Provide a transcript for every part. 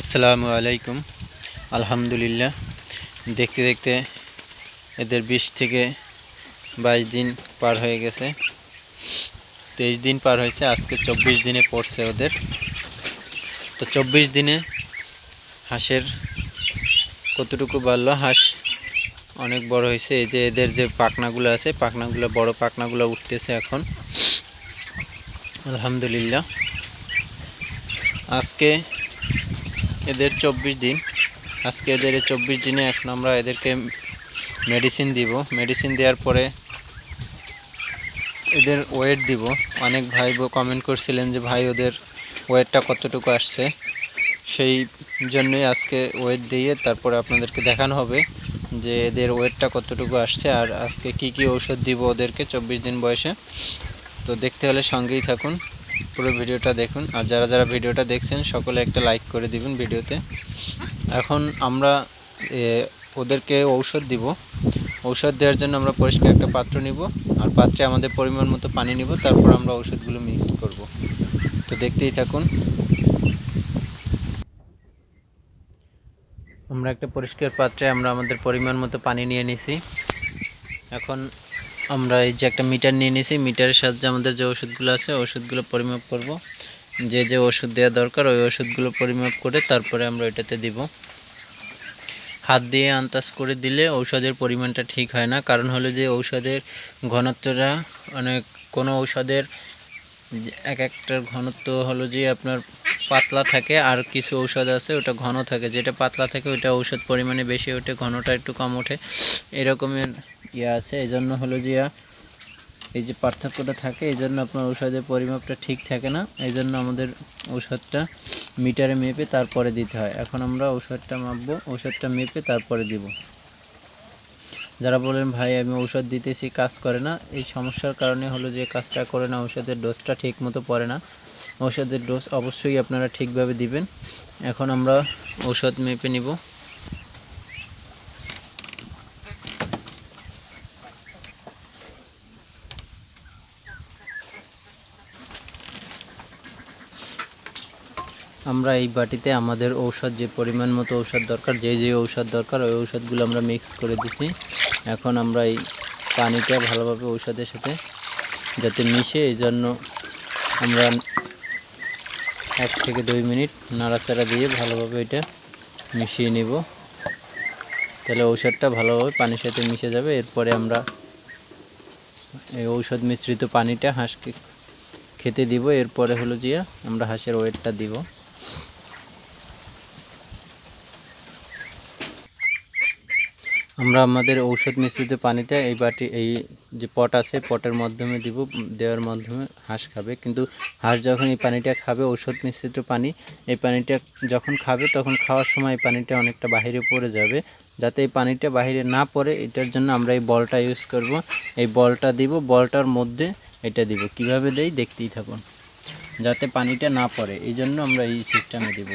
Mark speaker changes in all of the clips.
Speaker 1: আসসালামু আলাইকুম। আলহামদুলিল্লাহ। দেখতে দেখতে এদের বিশ থেকে বাইশ দিন পার হয়ে গেছে। তেইশ দিন পার হয়েছে, আজকে চব্বিশ দিনে পড়ছে ওদের। তো চব্বিশ দিনে হাঁসের কতটুকু বাড়লো? হাঁস অনেক বড় হয়েছে। এই যে এদের যে পাখনাগুলো আছে, পাখনাগুলো, বড় পাখনাগুলো উঠতেছে এখন। আলহামদুলিল্লাহ। আজকে এদের চব্বিশ দিন। আজকে এদের চব্বিশ দিনে এখন আমরা এদেরকে মেডিসিন দিব। মেডিসিন দেওয়ার পরে এদের ওয়েট দিব। অনেক ভাই কমেন্ট করছিলেন যে, ভাই, ওদের ওয়েটটা কতটুকু আসছে? সেই জন্যই আজকে ওয়েট দিয়ে তারপরে আপনাদেরকে দেখানো হবে যে, এদের ওয়েটটা কতটুকু আসছে আর আজকে কি কি ঔষধ দিব ওদেরকে চব্বিশ দিন বয়সে। তো দেখতে হলে সঙ্গেই থাকুন। পুরো ভিডিওটা দেখুন। আর যারা যারা ভিডিওটা দেখছেন, সকলে একটা লাইক করে দিবেন ভিডিওতে। এখন আমরা ওদেরকে ঔষধ দিব। ঔষধ দেওয়ার জন্য আমরা পরিষ্কার একটা পাত্র নিব। আর পাত্রে আমাদের পরিমাণ মতো পানি নিব। তারপর আমরা ঔষধগুলো মিক্স করব। তো দেখতেই থাকুন। আমরা একটা পরিষ্কার পাত্রে আমরা আমাদের পরিমাণ মতো পানি নিয়ে নিছি। এখন আমরা এই যে একটা মিটার নিয়ে নিয়েছি, মিটারের সাহায্যে আমাদের যে ওষুধগুলো আছে ওষুধগুলো পরিমাপ করব। যে যে ওষুধ দেওয়া দরকার, ওই ওষুধগুলো পরিমাপ করে তারপরে আমরা এটাতে দিব। হাত দিয়ে আন্দাজ করে দিলে ঔষধের পরিমাণটা ঠিক হয় না। কারণ হলো যে ঔষধের ঘনত্বটা অনেক কোনো ঔষধের এক একটার ঘনত্ব হলো যে আপনার পাতলা থাকে, আর কিছু ঔষধ আছে ওটা ঘন থাকে। যেটা পাতলা থাকে ওটা ঔষধ পরিমাণে বেশি ওঠে ঘনটা একটু কম ওঠে। এরকমের ইয়ে আছে এই জন্য হলো যে এই যে পার্থক্যটা থাকে এই জন্য আপনার ঔষধের পরিমাপটা ঠিক থাকে না এই জন্য আমাদের ঔষধটা মিটারে মেপে তারপরে দিতে হয়। এখন আমরা ঔষধটা মাপবো, ঔষধটা মেপে তারপরে দিব। যারা বলেন, ভাই, আমি ঔষধ দিতেছি, কাজ করে না। এই সমস্যার কারণে হলো যে, কাজটা করে না, ঔষধের ডোজটা ঠিক মতো পড়ে না। ঔষধের ডোজ অবশ্যই আপনারা ঠিকভাবে দিবেন। এখন আমরা ঔষধ মেপে নিব। আমরা এই বাটিতে আমাদের ঔষধ যে পরিমাণ মতো ঔষধ দরকার, যে যে ঔষধ দরকার, ওই ঔষধগুলো আমরা মিক্স করে দিছি। এখন আমরা এই পানিটা ভালোভাবে ঔষধের সাথে যাতে মিশে এই জন্য আমরা এক থেকে দুই মিনিট নাড়াচাড়া দিয়ে ভালোভাবে এটা মিশিয়ে নিব। তাহলে ঔষধটা ভালোভাবে পানির সাথে মিশে যাবে। এরপরে আমরা এই ঔষধ মিশ্রিত পানিটা হাঁসকে খেতে দিব। এরপরে হলো যে আমরা হাঁসের ওয়েটটা দিব। আমরা আমাদের ঔষধ মিশ্রিত পানিতে এই বাটি, এই যে পট আছে, পটের মাধ্যমে দিব, দেওয়ার মাধ্যমে হাঁস খাবে। কিন্তু হাঁস যখন এই পানিটা খাবে, ঔষধ মিশ্রিত পানি, এই পানিটা যখন খাবে, তখন খাওয়ার সময় এই পানিটা অনেকটা বাহিরে পড়ে যাবে। যাতে এই পানিটা বাহিরে না পড়ে, এটার জন্য আমরা এই বলটা ইউজ করব। এই বলটা দিব, বলটার মধ্যে এটা দিব। কীভাবে দেই? দেখতেই থাকুন। যাতে পানিটা না পড়ে। এই জন্য আমরা এই সিস্টেমে দিব।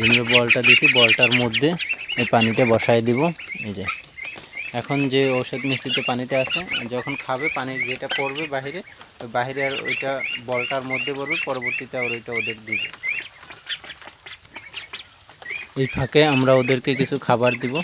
Speaker 1: যেভাবে বলটা দিছি, বলটার মধ্যে এই পানিতে বসায় দিব। এই যে, এখন যে ঔষধ মিশ্রিত পানিতে আছে, যখন খাবে, পানি যেটা পড়বে বাহিরে বাহিরে আর ওইটা বলটার মধ্যে পড়বে, পরবর্তীতে আর ওইটা ওদের দিবে। এই ফাঁকে আমরা ওদেরকে কিছু খাবার দিব।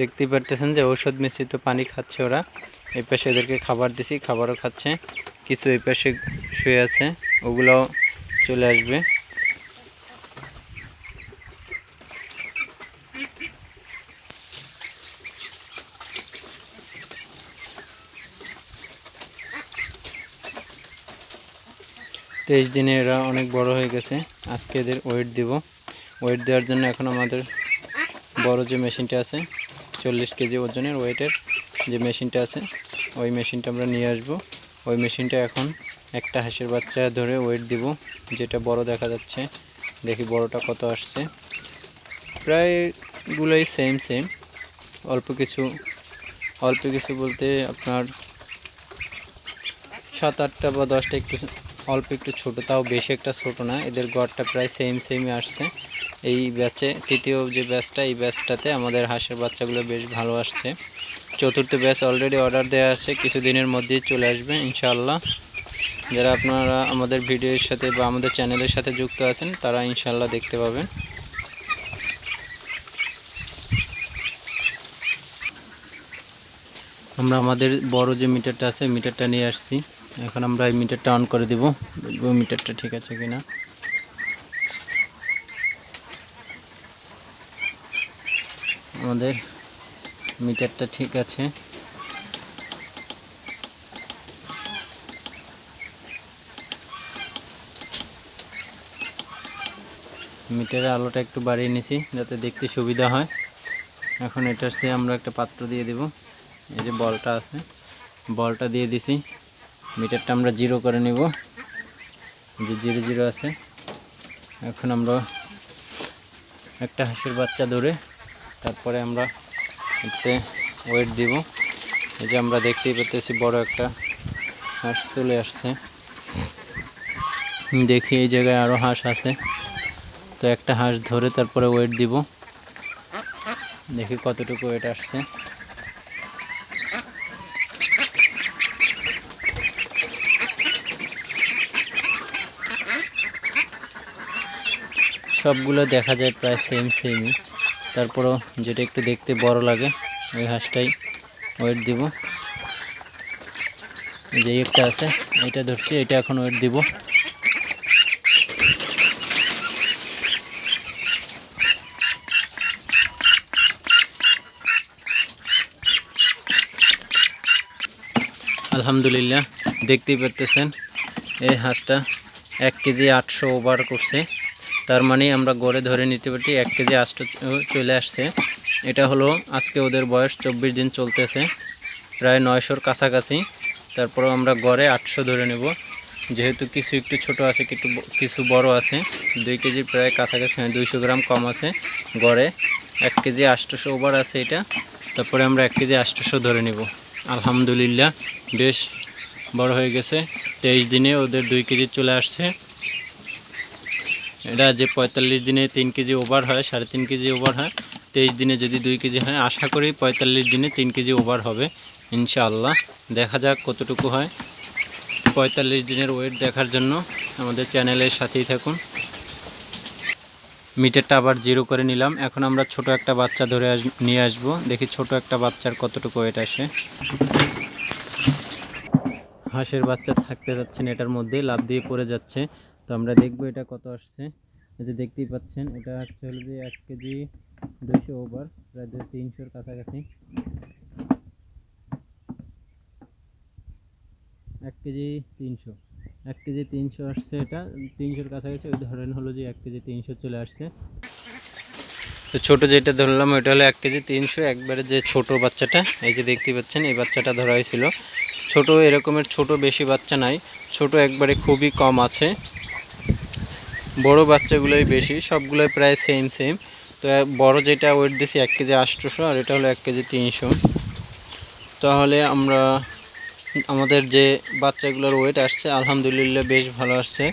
Speaker 1: দেখতেই পারতেছেন যে ঔষধ মিশ্রিত পানি খাচ্ছে ওরা। এই পাশে এদেরকে খাবার দিছি, খাবারও খাচ্ছে। কিছু এই পাশে শুয়ে আছে, ওগুলোও চলে আসবে। তেইশ দিনে এরা অনেক বড় হয়ে গেছে। আজকে এদের ওয়েট দিব। ওয়েট দেওয়ার জন্য এখন আমাদের বড় যে মেশিনটা আছে চল্লিশ কেজি ওজনের ওয়েটের যে মেশিনটা আছে, ওই মেশিনটা আমরা নিয়ে আসব। ওই মেশিনটা এখন একটা হাঁসের বাচ্চা ধরে ওয়েট দিব, যেটা বড় দেখা যাচ্ছে। দেখি বড়টা কত আসছে। প্রায়গুলোই সেম সেম অল্প কিছু অল্প কিছু বলতে আপনার সাত আটটা বা দশটা একটু, অল্প একটু ছোটো, তাও বেশি একটা ছোটো না। এদের গড়টা প্রায় সেম সেমই আসছে। এই ব্যাচে তৃতীয় যে ব্যাচটা এই ব্যাচটাতে আমাদের হাঁসের বাচ্চাগুলো বেশ ভালো আসছে। চতুর্থ ব্যাচ অলরেডি অর্ডার দেওয়া আছে, কিছুদিনের মধ্যেই চলে আসবে, ইনশাআল্লাহ। যারা আপনারা আমাদের ভিডিওর সাথে বা আমাদের চ্যানেলের সাথে যুক্ত আছেন, তারা ইনশাআল্লাহ দেখতে পাবেন। আমরা আমাদের বড় যে মিটারটা আছে মিটারটা নিয়ে আসছি। এখন আমরা এই মিটারটা অন করে দিব, দেখব মিটারটা ঠিক আছে কিনা। আমাদের মিটারটা ঠিক আছে। মিটারের আলোটা একটু বাড়িয়ে নিছি, যাতে দেখতে সুবিধা হয়। এখন এটার সে আমরা একটা পাত্র দিয়ে দেব। এই যে বলটা আছে, বলটা দিয়ে দিছি। মিটারটা আমরা জিরো করে নিব। যে জিরো জিরো আছে। এখন আমরা একটা হাঁসের বাচ্চা ধরে তারপরে আমরা এতে ওয়েট দিব। এই যে আমরা দেখতেই পেতেছি বড় একটা হাঁস চলে আসছে। দেখি এই জায়গায় আরও হাঁস আছে। তো একটা হাঁস ধরে তারপরে ওয়েট দিব। দেখি কতটুকু ওয়েট আসছে। সবগুলো দেখা যায় প্রায় সেম সেমই তারপরও যেটা একটু দেখতে বড় লাগে, ওই হাঁসটাই ওয়েট দিব। যে একটা আছে, এটা ধরছি, এটা এখন ওয়েট দিব। আলহামদুলিল্লাহ, দেখতেই পারতেছেন, এই হাঁসটা এক কেজি আটশো ওভার করছে। তার মানে আমরা গড়ে ধরে নিতে পারি এক কেজি আটশো চলে আসছে। এটা হলো আজকে ওদের বয়স চব্বিশ দিন চলতেছে, প্রায় নয়শোর কাছাকাছি। তারপরেও আমরা গড়ে আটশো ধরে নেব। যেহেতু কিছু একটু ছোট আছে, কিছু কিছু বড় আছে, দুই কেজি প্রায় কাছাকাছি দুইশো গ্রাম কম আছে গড়ে। এক কেজি আটশোশো ওভার আছে এটা, তারপরে আমরা এক কেজি আটশোশো ধরে নেব। আলহামদুলিল্লাহ, বেশ বড় হয়ে গেছে। তেইশ দিনে ওদের দুই কেজি চলে আসছে। এটা যে পঁয়তাল্লিশ দিনে তিন কেজি ওভার হয়, সাড়ে তিন কেজি ওভার হয়, তেইশ দিনে যদি দুই কেজি হয়, আশা করি পঁয়তাল্লিশ দিনে তিন কেজি ওভার হবে, ইনশাআল্লাহ। দেখা যাক কতটুকু হয়। পঁয়তাল্লিশ দিনের ওয়েট দেখার জন্য আমাদের চ্যানেলের সাথেই থাকুন। মিটারটা আবার জিরো করে নিলাম। এখন আমরা ছোট একটা বাচ্চা ধরে নিয়ে আসব। দেখি ছোট একটা বাচ্চার কতটুকু ওয়েট আসে। হাঁসের বাচ্চা থাকতে যাচ্ছেন এটার মধ্যে লাভ দিয়ে পড়ে যাচ্ছে। তো আমরা দেখব এটা কত আসছে। এই যে দেখতেই পাচ্ছেন, এটা হচ্ছে হলো যে এক কেজি দুইশো ওভার, প্রায় দুই তিনশোর কাছাকাছি। এক কেজি তিনশো। এক কেজি তিনশো আসছে এটা, তিনশোর কাছাকাছি ওই ধরেন হলো যে এক কেজি তিনশো চলে আসছে। তো ছোটো যেটা ধরলাম, ওইটা হলো এক কেজি তিনশো, একবারে যে ছোট বাচ্চাটা, এই যে দেখতে পাচ্ছেন, এই বাচ্চাটা ধরা হয়েছিল। ছোট এরকমের ছোট বেশি বাচ্চা নাই, ছোট একবারে খুবই কম আছে। বড় বাচ্চাগুলোই বেশি, সবগুলোই প্রায় সেম সেম তো বড় যেটা ওয়েট দিয়েছি এক কেজি আটশোশো, আর এটা হলো এক কেজি তিনশো। তাহলে আমরা আমাদের যে বাচ্চাগুলোর ওয়েট আসছে, আলহামদুলিল্লাহ বেশ ভালো আসছে।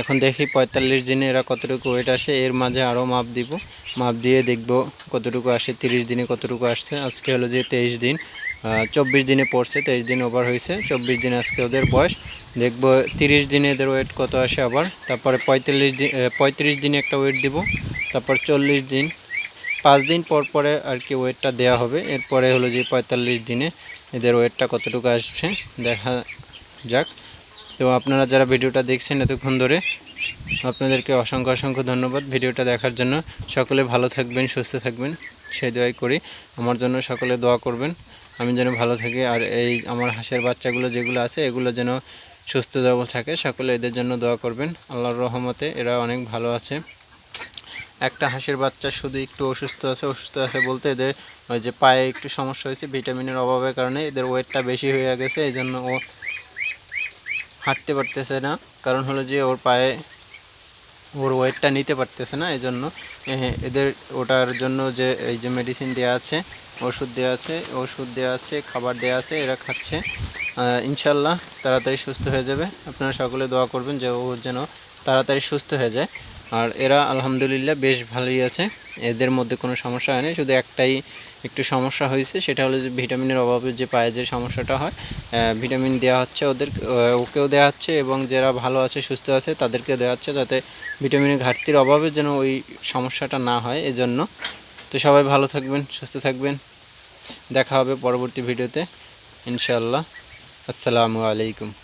Speaker 1: এখন দেখি পঁয়তাল্লিশ দিনে এরা কতটুকু ওয়েট আসে, এর মাঝে আরও মাপ দিব। মাপ দিয়ে দেখব কতটুকু আসে, তিরিশ দিনে কতটুকু আসছে। আজকে হলো যে তেইশ দিন। চব্বিশ দিনে পড়ছে, তেইশ দিন ওভার হয়েছে। চব্বিশ দিন আজকে ওদের বয়স। দেখব তিরিশ দিনে এদের ওয়েট কত আসে আবার। তারপরে পঁয়তাল্লিশ দিন পঁয়ত্রিশ দিনে একটা ওয়েট দিব। তারপর চল্লিশ দিন। পাঁচ দিন পর পরে আর কি ওয়েটটা দেওয়া হবে। এরপরে হলো যে পঁয়তাল্লিশ দিনে এদের ওয়েটটা কতটুকু আসছে, দেখা যাক। তো আপনারা যারা ভিডিওটা দেখছেন এতক্ষণ ধরে, আপনাদেরকে অসংখ্য অসংখ্য ধন্যবাদ ভিডিওটা দেখার জন্য। সকলে ভালো থাকবেন, সুস্থ থাকবেন। সেই দোয়াই করি। আমার জন্য সকলে দোয়া করবেন। আমি যেন ভালো থাকি আর এই আমার হাঁসের বাচ্চাগুলো যেগুলো আছে, এগুলো যেন সুস্থ সবল থাকে। সকলে এদের জন্য দোয়া করবেন। আল্লাহর রহমতে এরা অনেক ভালো আছে। একটা হাঁসের বাচ্চা শুধু একটু অসুস্থ আছে অসুস্থ আছে বলতে এদের ওই যে পায়ে একটু সমস্যা হয়েছে, ভিটামিনের অভাবের কারণে এদের ওয়েটটা বেশি হয়ে গেছে এই জন্য ও হাঁটতে পারতেছে না। কারণ হলো যে ওর পায়ে ওর ওয়েটটা নিতে পারতেছে না এই জন্য এদের, ওটার জন্য যে, এই যে মেডিসিন দেওয়া আছে, ওষুধ দেওয়া আছে, ওষুধ দেওয়া আছে, খাবার দেওয়া আছে, এরা খাচ্ছে। ইনশাল্লাহ তাড়াতাড়ি সুস্থ হয়ে যাবে। আপনারা সকলে দোয়া করবেন যে ও যেন তাড়াতাড়ি সুস্থ হয়ে যায়। আর এরা আলহামদুলিল্লাহ বেশ ভালোই আছে। এদের মধ্যে কোনো সমস্যা হয়নি, শুধু একটাই একটু সমস্যা হয়েছে, সেটা হলো যে ভিটামিনের অভাবে যে পায়ে যে সমস্যাটা হয় ভিটামিন দেওয়া হচ্ছে ওদের ওকেও দেওয়া হচ্ছে এবং যারা ভালো আছে, সুস্থ আছে তাদেরকে দেওয়া হচ্ছে যাতে ভিটামিনের ঘাটতির অভাবে যেন ওই সমস্যাটা না হয় এজন্য। তো সবাই ভালো থাকবেন, সুস্থ থাকবেন। দেখা হবে পরবর্তী ভিডিওতে। ইনশাআল্লাহ। আসসালামু আলাইকুম।